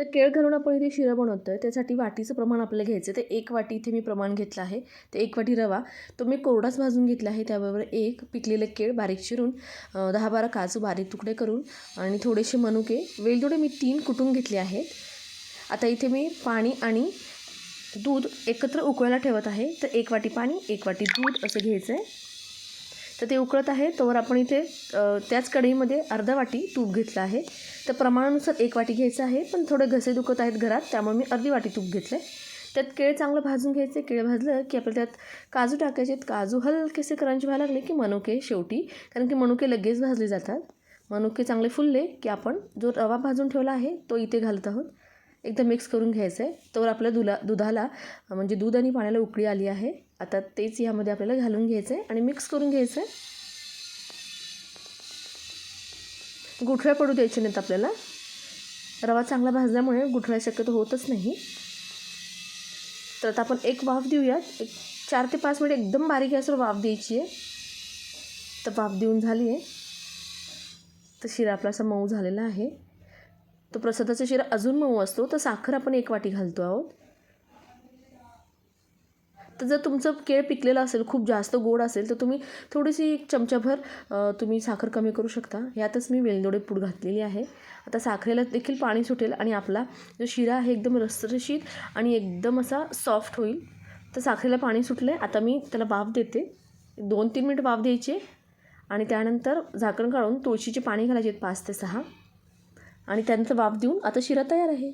तर केळ घालून आपण इथे शिरा बनवतो आहे त्यासाठी वाटीचं प्रमाण आपल्याला घ्यायचं आहे ते एक वाटी इथे मी प्रमाण घेतलं आहे. ते एक वाटी रवा. तो मी कोरडाच भाजून घेतला आहे. त्याबरोबर एक पिकलेलं केळ बारीक चिरून दहा बारा काजू बारीक तुकडे करून आणि थोडेसे मनुके. वेलदोडे मी तीन कुटून घेतले आहेत. आता इथे मी पाणी आणि दूध एकत्र उकळायला ठेवत आहे. तर एक वाटी पाणी एक वाटी दूध असं घ्यायचं आहे तर ते उकळत आहे. तोवर आपण इथे त्याच कढईमध्ये अर्धा वाटी तूप घेतलं आहे. तर प्रमाणानुसार एक वाटी घ्यायचं आहे पण थोडे घसे दुखत आहेत घरात त्यामुळे मी अर्धी वाटी तूप घेतलं आहे त्यात केळ चांगलं भाजून घ्यायचे केळ भाजलं की आपल्याला त्यात काजू टाकायचे काजू हलकेसे क्रंच व्हायला लागले की मनुके शेवटी कारण की मनुके लगेच भाजले जातात. मनुके चांगले फुलले की आपण जो रवा भाजून ठेवला आहे तो इथे घालत आहोत. एकदम मिक्स करून घ्यायचं आहे तोवर आपल्या दुला दुधाला म्हणजे दूध आणि पाण्याला उकळी आली आहे. आता तेच यामध्ये आपल्याला घालून घ्यायचं आहे आणि मिक्स करून घ्यायचं आहे गुठळ्या पडू द्यायचे नाहीत आपल्याला. रवा चांगला भाजल्यामुळे गुठळ्या शक्यतो होतच नाही. तर आता आपण एक वाफ देऊयात. एक चार ते पाच मिनिट एकदम बारीक गॅसवर वाफ द्यायची आहे. तर वाफ देऊन झाली आहे तर शिरा आपला असा मऊ झालेला आहे. तो प्रसादाचा शिरा अजून मऊ असतो. तर साखर आपण एक वाटी घालतो आहोत. तर जर तुमचं केळ पिकलेलं असेल खूप जास्त गोड असेल तर तुम्ही थोडीशी एक चमचाभर तुम्ही साखर कमी करू शकता. यातच मी वेलदोडे पूड घातलेली आहे. आता साखरेला देखील पाणी सुटेल आणि आपला जो शिरा आहे एकदम रसरशीत आणि एकदम असा सॉफ्ट होईल. तर साखरेला पाणी सुटलं आहे आता मी त्याला वाफ देते. दोन तीन मिनिट वाफ द्यायचे आणि त्यानंतर झाकण काढून तुळशीचे पाणी घालायचे पाच ते सहा. आणि त्यांचं वाफ देऊन आता शिरा तयार आहे.